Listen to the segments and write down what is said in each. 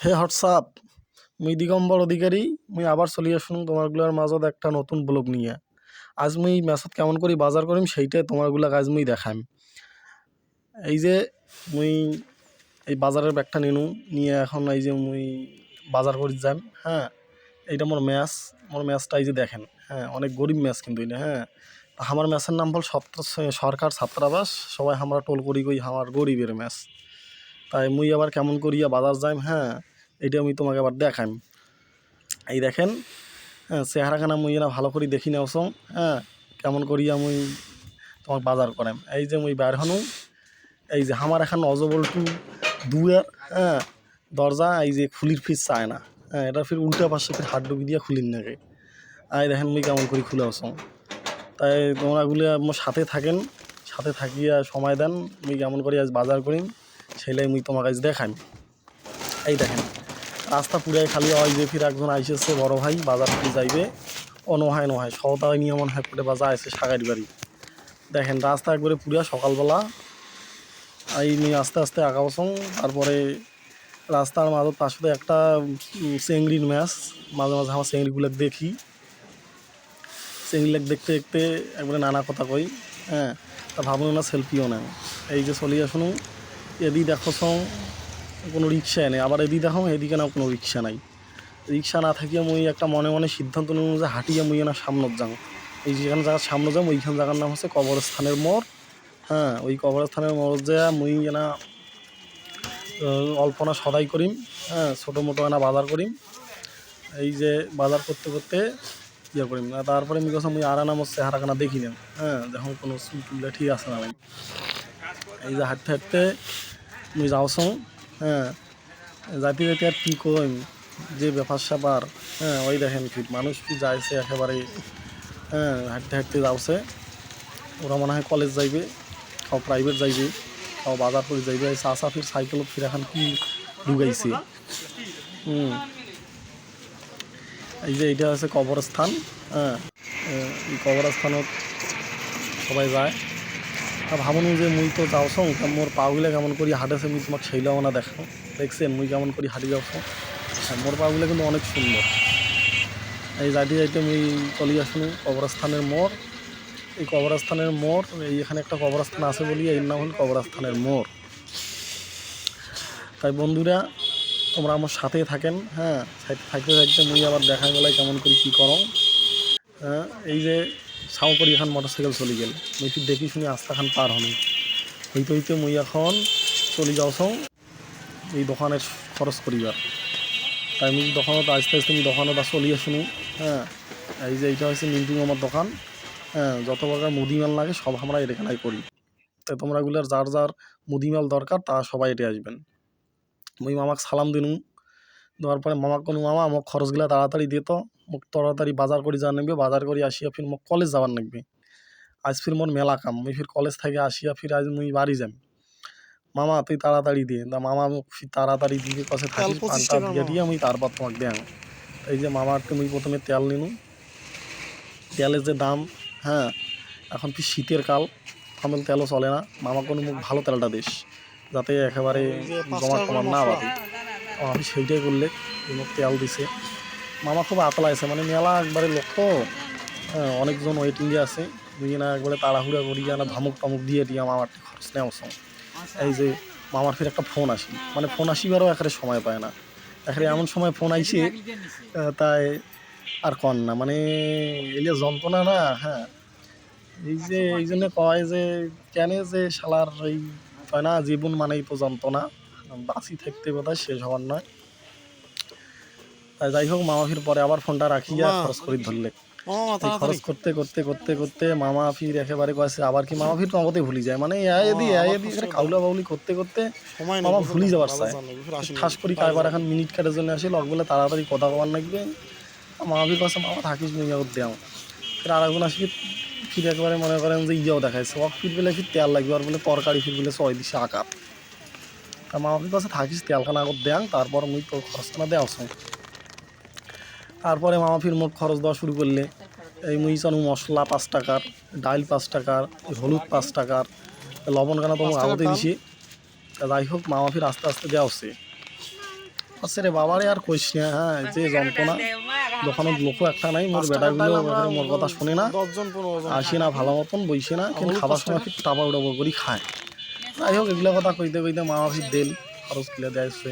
হে WhatsApp, মুই দিগম্বর অধিকারী, মুই আবার চলি আসুন তোমারগুলার মাজত একটা নতুন ব্লগ নিয়ে। আজ মুই মেসত কেমন করি বাজার করিম, সেইটাই তোমারগুলাক আজ মুই দেখাম এই যে মুই এই বাজারের ব্যাগটা নিনু, নিয়ে এখন এই যে মুই বাজার করি যাম হ্যাঁ? এইটা মোর ম্যাচ, মোর ম্যাচটা এই যে দেখেন হ্যাঁ? অনেক গরিব ম্যাচ কিন্তু এটা হ্যাঁ? আমার ম্যাচের নাম সপ্ত সরকার ছাত্রাবাস, সবাই আমরা টোল করি কই আমার গরিবের ম্যাচ। তাই মুই আবার কেমন করিয়া বাজার যাইম হ্যাঁ? এইটা আমি তোমাকে আবার দেখাইম এই দেখেন হ্যাঁ চেহারাখানা মুই না ভালো করে দেখি নাও সং হ্যাঁ কেমন করিয়া মুই তোমার বাজার করাম। এই যে মুই বাইর হনু, এই যে আমার এখন অজবলটু দুয়ার হ্যাঁ দরজা, এই যে খুলির ফিস চায় না হ্যাঁ এটা ফির উল্টা পাশে ফির হাত ডুবি দিয়া খুলির নাকি আই দেখেন মুই কেমন করি খুলে আসং তাই তোমরাগুলো মোর সাথে থাকেন, সাথে থাকিয়া সময় দেন, মুই কেমন করি আজ বাজার করিম সেইলাই মুই তোমাকে আজ দেখাইম এই দেখেন। রাস্তা পুরাই খালি হয়, যে ফির একজন আইসেছে বড় ভাই, বাজার করে যাইবে। ও নহায় নহায় সহতায় নিয়ে মনে হয় করে বাজার আছে, সাগারি বাড়ি। দেখেন, রাস্তা একবারে পুরা সকালবেলা। এই নিয়ে আস্তে আস্তে আঁকাবছং তারপরে রাস্তার মাঝে তার সাথে একটা চেংড়ির ম্যাচ। মাঝে মাঝে আমার চেংড়িগুলো দেখি। চেংড়িগুলো দেখতে দেখতে একবারে নানা কথা কই হ্যাঁ। তা ভাবুন না সেলফিও নেন এই যে চলি আসুন। এদি দেখো সং কোনো রিক্সা নেই। আবার এদিকে দেখো, এদিকে না কোনো রিক্সা নাই। রিক্সা না থাকিয়া মুই একটা মনে মনে সিদ্ধান্ত নিলাম যে হাঁটিয়া মুই না সামনত যাং এই যেখানে জায়গার সামনে যাম ওইখান জায়গার নাম হচ্ছে কবরস্থানের মোড়। হ্যাঁ ওই কবরস্থানের মোড় যে মুই না অল্পনা সদাই করিম হ্যাঁ ছোটো মোটো না বাজার করিম। এই যে বাজার করতে করতে ইয়ে করিম। না তারপরে আমি কথা মুই আর নাম চেহারাখানা দেখি না হ্যাঁ যখন কোনো চুল ঠিক আছে না এই যে হাঁটতে হাঁটতে মুই যাওছং হ্যাঁ যাতে যাতে আর কী কইম? যে ব্যাপার স্যাপার হ্যাঁ ওই দেখেন ফিট মানুষ কি যাইছে একেবারে হ্যাঁ হাঁটতে হাঁটতে যাওছে। ওরা মনে হয় কলেজ যাইবে খাও প্রাইভেট যাইবে খাও বাজার করে যাইবে। এই চাষা ফির সাইকেলত ফির এখন কি ঢুকাইছে? হুম। এই যে এইটা আছে কবরস্থান হ্যাঁ এই কবরস্থানত সবাই যায়। ভাবুন যে মুই তো যাওছং তা মোর পাগুলা কেমন করি হাঁটেছে মুই তোমাকে সেইলাও না দেখাও। দেখছেন, মুই কেমন করি হাঁটি যাওছ হ্যাঁ মোর পাগুলা কিন্তু অনেক সুন্দর। এই যাইতে যাইতে মুই চলি আসুন কবরস্থানের মোড়। এই কবরস্থানের মোড়, এই এখানে একটা কবরস্থান আছে বলি, এর নাম হল কবরস্থানের মোড়। তাই বন্ধুরা, তোমরা আমার সাথেই থাকেন হ্যাঁ? থাকতে থাকতে মুই আবার দেখা গেলাই কেমন করি কী করো হ্যাঁ? এই যে সাও করি এখন মোটর সাইকেল চলে গেল। ফির দেখি শুনি আস্তাখান পার হনি হইতে হইতে মুই এখন চলে যাওছ এই দোকানের খরচ করিবার তাই মুই দোকানত আস্তে আস্তে আমি দোকানত আর চলিয়ে শুনি হ্যাঁ এই যে এইটা হচ্ছে মিন্টু আমার দোকান হ্যাঁ যত প্রকার মুদিমাল লাগে, সব আমরা এখানে করি। তাই তোমরা তোমরাগুলার যার যার মুদিমাল দরকার, তা সবাই এটে আসবেন। মুই মামাক সালাম দিনু। দেওয়ার পরে মামাক কোনো, মামা আমার খরচগুলা তাড়াতাড়ি দিত মোক তাড়াতাড়ি বাজার করে যাওয়ার নেবে বাজার করে আসিয়া ফির মোক কলেজ যাওয়ার নেবে আজ ফির মোর মেলা কাম মুই ফির কলেজ থেকে আসিয়া ফির আজ মুই বাড়ি যাম। মামা তুই তাড়াতাড়ি দিয়ে তা মামা মোক ফির তাড়াতাড়ি দিয়ে কাছে পঁচিশ পানটা দিয়ে দিয়ে আমি তারপর তোমাকে দেন এই যে মামার মুই প্রথমে তেল নিনু। তেলের যে দাম হ্যাঁ এখন কি শীতের কাল থামেল তেলও চলে না। মামা কোনো মুখ ভালো তেলটা দিস যাতে একেবারে জমা টমা না ও, আমি সেইটাই করলে মুখ তেল দিছে। মামা খুব আতলা আছে মানে মেলা একবারে লোক তো। হ্যাঁ, অনেকজন ওয়েটিংয়ে আছে। বুঝি না একবারে তাড়াহুড়া করি না ধমক টমক দিয়ে দিয়ে মামার খরচ নেওয়া সঙ্গ। এই যে মামার ফির একটা ফোন আসি। মানে ফোন আসিবারও এখানে সময় পায় না। এখানে এমন সময় ফোন আইছে তাই আর কন না। মানে এলে যন্ত্রণা না হ্যাঁ। এই যে এই জন্য কয় যে কেন যে শালার এই কয় না জীবন মানেই তো যন্ত্রণা। বাঁচি থাকতে বোধহয় শেষ হওয়ার নয়। যাই হোক মামা ফির পরে আবার ফোনটা রাখিয়া। খরচ করি ধরলে। খরচ করতে করতে করতে করতে মামা ফির একেবারে কয়েছে। আবার কি মামা ফির নগদে ভুলি যায়? মানে এদি এদি কাউলা বাউলি করতে করতে মামা? ভুলি যাবার চায়। ঠাস করি কারবার এখন মিনিট কাটের জন্য আসে লগগুলো তাড়াতাড়ি কথা কবার লাগবে মামা ফির কাছে মামা থাকিস মুই আগত দেও ফির আর একজন আসি ফির একবারে মনে করেন যে ইয়েও দেখাইছে। ওক ফির বেলে ফির তেল লাগবে আর বলে তরকারি ফির বলে ছয় দিছে আকার। তা মামা ফির কাছে থাকিস তেলখানা আগত দেন তারপর মুই তো খরচখানা দেওয়া তারপরে মামা ফির মোট খরচ দেওয়া শুরু করলে। এই মুই জানো মশলা পাঁচ টাকার ডাইল পাঁচ টাকার হলুদ পাঁচ টাকার লবণ কেনা তো পাঁচ আগতে দিছি। যাই হোক মামা ফির আস্তে আস্তে দেওয়া হচ্ছে। আচ্ছা রে বাবারে আর কইস না হ্যাঁ যে যন্ত্রণা। দোকানের লোক একটা নাই মোর বেটাগুলো মোর কথা শুনে না। আসে না ভালো মতন বইসে না কিন্তু খাবার সময় ফির টাবা উড়াবো করি খায়। যাই হোক এগুলো কথা কইতে কইতে মা ফির দেল খরচ কিলে দেয়ছে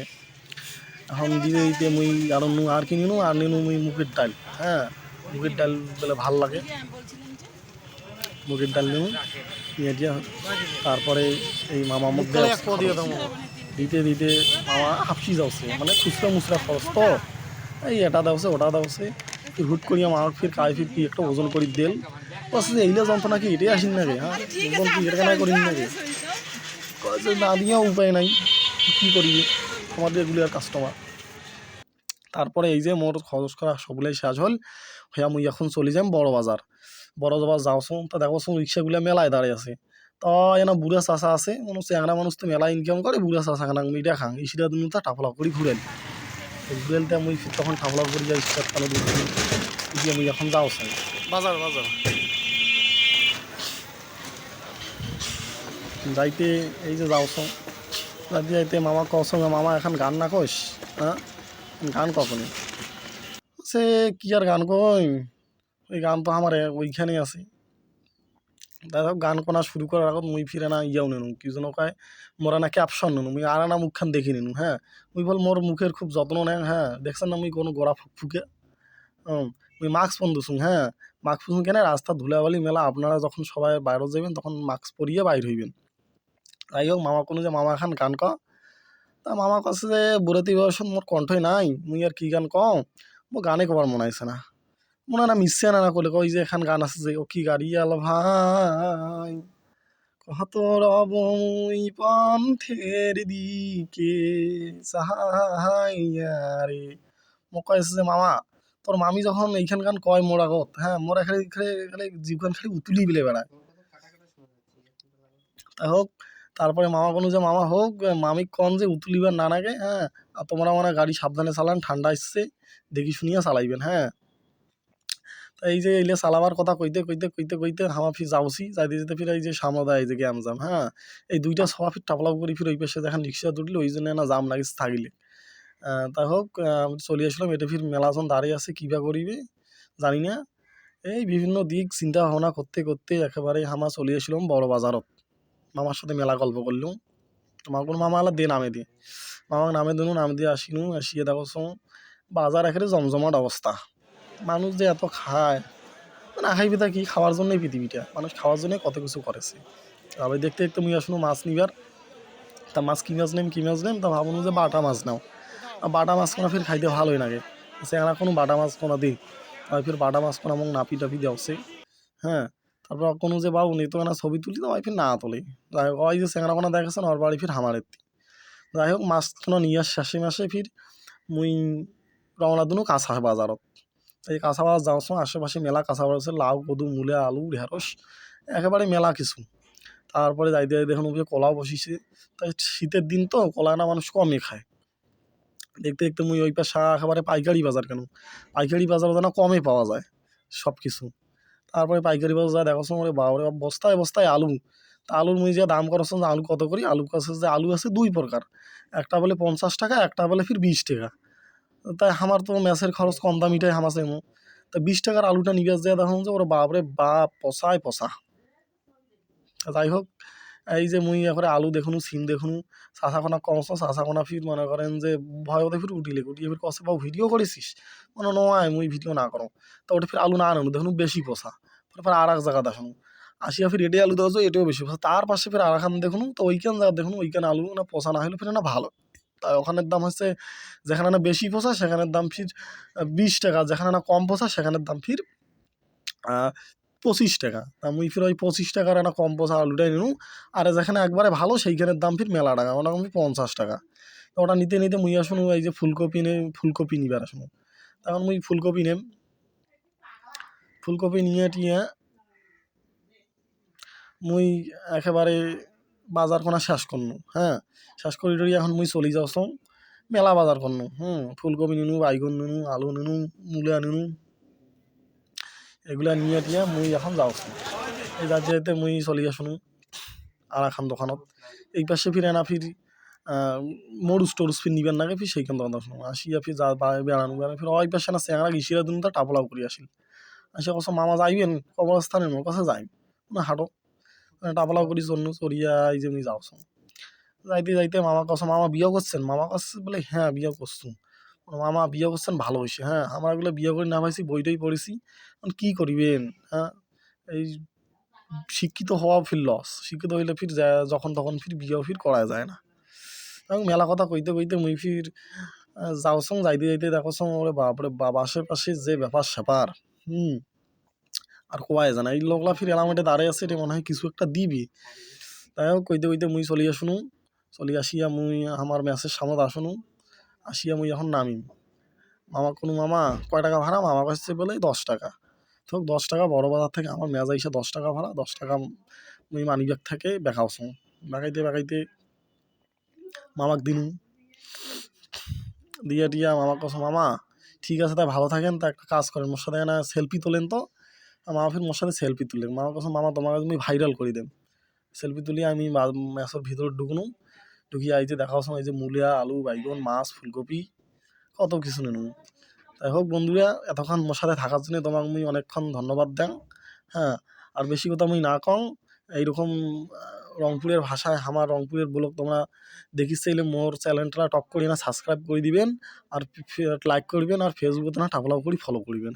এখন দিতে দিতে মুই আর নু আর কিনি নু আর নিনু মুই মুখের ডাল হ্যাঁ? মুখের ডাল বলে ভালো লাগে। মুখের ডাল নিনু নিয়ে দিয়া তারপরে এই মামা মুখ দিতে দিতে মামা হাফসি যাচ্ছে মানে খুচরা মুচরা খরচ তো। এই এটা দেওছে ওটা দেওছে। হুট করিয়া মামাক ফির কায় ফির কি একটা ওজন করি দেল। বলছে যে এইলে যন্ত্রণা কি এটাই আসিন নাকি হ্যাঁ? ওজন কি এটা কেন করিন নাকি? কয় যে না দিয়া উপায় নাই কি করি? আমাদের এগুলি আর কাস্টমার তারপরে এই যে মোর খরচ করা সবগুলাই শেষ হল। হইয়া মুই এখন চলে যাম বড় বাজার। বড় বাজার যাওছুন তা দেখোছুন রিক্সাগুলো মেলায় দাঁড়িয়ে আছে। তা এনা বুড়া চাষা আছে মনে হচ্ছে একটা মানুষ তো মেলা ইনকাম করে বুড়া চাষা খানা মিটা খাং ইসিরা দিন তা টাফলা করি ঘুরেলতে মুই ফির তখন টাফলা করি যাই স্টার্ট কালো দিয়ে মুই এখন যাও বাজার বাজার। যাইতে এই যে যাওছ যাইতে যাইতে মামা কস মামা এখন গান না কইস হ্যাঁ? গান কখনই। সে কি আর গান কই? ওই গান তো আমার ওইখানেই আছে। দেখো গান কোনা শুরু করার আগত মুই ফিরে না, ইয়াও নেনু, কি যেন কয়, মোরা না ক্যাপশন নেনু, মুই আর না মুখখান দেখি নিনু হ্যাঁ? মুই বল মোর মুখের খুব যত্ন নেন হ্যাঁ? দেখছেন না মুই কোনো গোড়া ফুক? ফুকে মুই মাস্ক পন্দুছুং হ্যাঁ? মাস্ক পন্দুন কেন রাস্তা ধুলাবালি মেলা, আপনারা যখন সবাই বাইরে যাবেন তখন মাস্ক পরিয়ে বাইর হইবেন। যাই হোক মামা কোনো যে মামা খান গান ক তা মামা কাছে যে বুড়াতি বয়সত মোর কণ্ঠই নাই, মুই আর কি গান কম মোৰ গানে কবার মনে আছে না। মনে না মিশছে না না কলে কই যে এখান গান আছে যে, ও কি গাড়ি আল ভাই? কত রব মুই পন্থের দিকে সাহাইয়ারে মোক কয় আছে যে মামা, তোর মামি যখন এইখান গান কয় মোর আগত হ্যাঁ মোর এখানে এখানে জীবখান খালি উতুলি বিলে বেড়ায়। তা হোক তারপরে মামা কোনো যে, মামা হোক, মামি কন যে উতুলিবার না নাগে হ্যাঁ আর তোমরা মানে গাড়ি সাবধানে চালান, ঠান্ডা এসছে, দেখি শুনিয়া চালাইবেন হ্যাঁ। তা এই যে এইলে চালাবার কথা কইতে কইতে কইতে কইতে হামা ফির যাওছি যাইতে যেতে ফির এই যে সামদা এই যে গ্যাম জাম হ্যাঁ। এই দুইটা সবা ফির টাপলাপ করি ফির ওই পাশে যখন রিক্সা তুললে ওই জন্য না জাম লাগিস থাকিলে। তা হোক চলে আসলাম, এটা ফির মেলাজন দাঁড়িয়ে আছে কিবা করিবে, জানি না। এই বিভিন্ন দিক চিন্তা ভাবনা করতে করতে একেবারে হামা চলে আসলাম বড় বাজারত। মামার সাথে মেলা গল্প করলুম। তোমার কোনো মামা আলা দে নামে দিয়ে মামাকে নামে দিনু নাম দিয়ে আসিনু আসিয়ে দেখো বাজার একেবারে জমজমাট অবস্থা। মানুষ যে এত খায় না খাইবি তা কি খাওয়ার জন্যই পৃথিবীটা? মানুষ খাওয়ার জন্যই কত কিছু করেছে। তবে দেখতে দেখতে মুই আসুন মাছ নিবার। তা মাছ কি মাছ নেম, কি মাছ নেম? তা ভাবুন যে বাটা মাছ নাও। বাটা মাছ কোনা ফির খাইতে ভালোই লাগে। সেখানে কোনো বাটা মাছ কোনো দিই আর ফির বাটা মাছ কোনা মোক নাপি টাপি দেওছে। হ্যাঁ তারপর কোনো যে বাবু নেই, তো না ছবি তুলি তো ওই ফির না তোলে। যাই হোক, ওই যে সেখানে কোনো দেখাছেন ওর বাড়ি ফির হামারের যাই হোক মাছ কোনো নিয়ে শেষে মাসে ফির মুই রওনা দুনো কাঁচা বাজারত। এই কাঁচা বাজার যাওয়ার সময় আশেপাশে মেলা, কাঁচা বাজার লাউ, কদু, মূলে, আলু, ঢেঁড়স, একেবারে মেলা কিছু। তারপরে যাই দেখুন, উপরে কলাও বসিছে। তাই শীতের দিন তো, কলা না মানুষ কমই খায়। দেখতে দেখতে মুই ওই পাশে একেবারে পাইকারি বাজার কেন? পাইকারি বাজার যেন কমে পাওয়া যায় সব কিছু তারপরে পাইকারি বাজার দেখো ওরে বাবরে বস্তায় বস্তায় আলু। তা আলুর মুই যে দাম করছেন যে আলু কত করি? আলু কাছে যে আলু আছে দুই প্রকার। একটা বলে পঞ্চাশ টাকা, একটা বলে ফির বিশ টাকা। তাই আমার তো ম্যাচের খরচ কম দামিটাই হামাছে মো তা বিশ টাকার আলুটা নিবে যায় দেখুন যে ওরা বাবরে বা পচায় পচা। যাই হোক এই যে মুই এখন আলু দেখুন, সিম দেখুন চাষাখনা কমছ চাষাখনা ফির মনে করেন যে ভয়তে ফির উঠিলে উঠিয়ে ফির কষে পাও ভিডিও করেছিস? মানে নয় মুই ভিডিও না করো তা ওটা ফির আলু না আনো দেখুন বেশি পচা। তারপর আর এক জায়গা দেখুন, আসিয়া ফির এটাই আলু দেওয়া এটাও বেশি পচা। তার পাশে ফির আর খান দেখুন, তো ওইখান জায়গা দেখুন, ওইখানে আলু না পচা না হলে ফির না ভালো। তাই ওখানের দাম হচ্ছে, যেখানে না বেশি পচা, সেখানের দাম ফির বিশ টাকা, যেখানে না কম পচা, সেখানের দাম ফির পঁচিশ টাকা। তা মুই ফির ওই পঁচিশ টাকার একটা কম পচা আলুটাই নিনু। আর যেখানে একবারে ভালো, সেইখানের দাম ফির মেলা টাকা। ওটা আমি পঞ্চাশ টাকা। ওটা নিতে নিতে মুই আসুন এই যে ফুলকপি নে, ফুলকপি নিবার আসুন তখন মুই ফুলকপি নেম। ফুলকপি নিয়ে টিয়ে মুই একেবারে বাজার কোনা শেষ করনু হ্যাঁ। শেষ করি টরি এখন মুই চলি যাওছং মেলা বাজার করনু, হুম। ফুলকপি নিনু, বাইগন নিনু, আলু নিনু, মূলা নিনু। এগুলা নিয়ে টিয়া মুই এখন যাওছং এই যাতে যেতে মুই চলি আসুন আর এখন দোকানত। এই পাশে ফিরে না ফির মরুস টরুস ফির নিবেন না ফির সেইখান তখন দশ আসিয়া ফির যা বেড়ানো বেড়ানো ফির ওই পাশে না চেংড়া গিসিরা দিন তা টাপলাও করি আসিল আসে কস মামা যাইবেন কবরস্থানের মোর কাছে যাই না হাঁটো টাপলাও করি জন্য চড়িয়া এই যে আমি যাও যাইতে যাইতে মামা কস মামা বিয়ে করছেন মামা কাছে বলে হ্যাঁ বিয়ে করছু মামা বিয়ে করছেন ভালো হয়েছে হ্যাঁ। আমরা এগুলো বিয়ে করে না পাইছি, বইটাই পড়েছি। এখন কী করিবেন হ্যাঁ? এই শিক্ষিত হওয়া ফির লস শিক্ষিত হইলে ফির যখন তখন ফির বিয়েও ফির করা যায় না। এবং মেলা কথা কইতে কইতে মুই ফির যাও সং যাইতে যাইতে দেখো সং ওরে বাপরে বাবা আশেপাশে যে ব্যাপার স্যাপার, হুম? আর কোয়াই জানা এই লোকলা ফির এলামেটে দাঁড়িয়ে আছে রে মনে হয় কিছু একটা দিবি। তাই কইতে কইতে মুই চলিয়া শুনু চলি আসিয়া মুই আমার ম্যাচের সামত আসনু আসিয়া মুই এখন নামি মামা কোনো মামা কয় টাকা ভাড়া? মামা কাছে বলে, দশ টাকা। তো দশ টাকা বড় বাজার থেকে আমার মেজা এসে দশ টাকা ভাড়া, দশ টাকা মুই মানি ব্যাগ থেকে বেকাওছো বেকাইতে বেকাইতে মামাক দিনু দিয়া টিয়া মামা কস, মামা, ঠিক আছে, তাই ভালো থাকেন, তা একটা কাজ করেন, মোর সাথে না সেলফি তোলেন তো। মামা ফির মোর সাথে সেলফি তুললেন মামা কস, মামা, তোমার কাছে আমি ভাইরাল করে দেন সেলফি তুলি আমি ম্যাচের ভিতরে ঢুকনু ঢুকিয়ে আইতে দেখাও সময় যে মূলিয়া, আলু, বাইগন, মাছ, ফুলকপি, কত কিছু নেনু। তাই হোক বন্ধুরা, এতক্ষণ সাথে থাকার জন্য তোমাকে আমি অনেকক্ষণ ধন্যবাদ দেন হ্যাঁ। আর বেশি কথা আমি না কম এইরকম রংপুরের ভাষায়, আমার রংপুরের ব্লগ তোমরা দেখিস চাইলে মোর চ্যানেলটা টপ করি না সাবস্ক্রাইব করে দিবেন, আর লাইক করবেন, আর ফেসবুকে না টাপলাও করে ফলো করবেন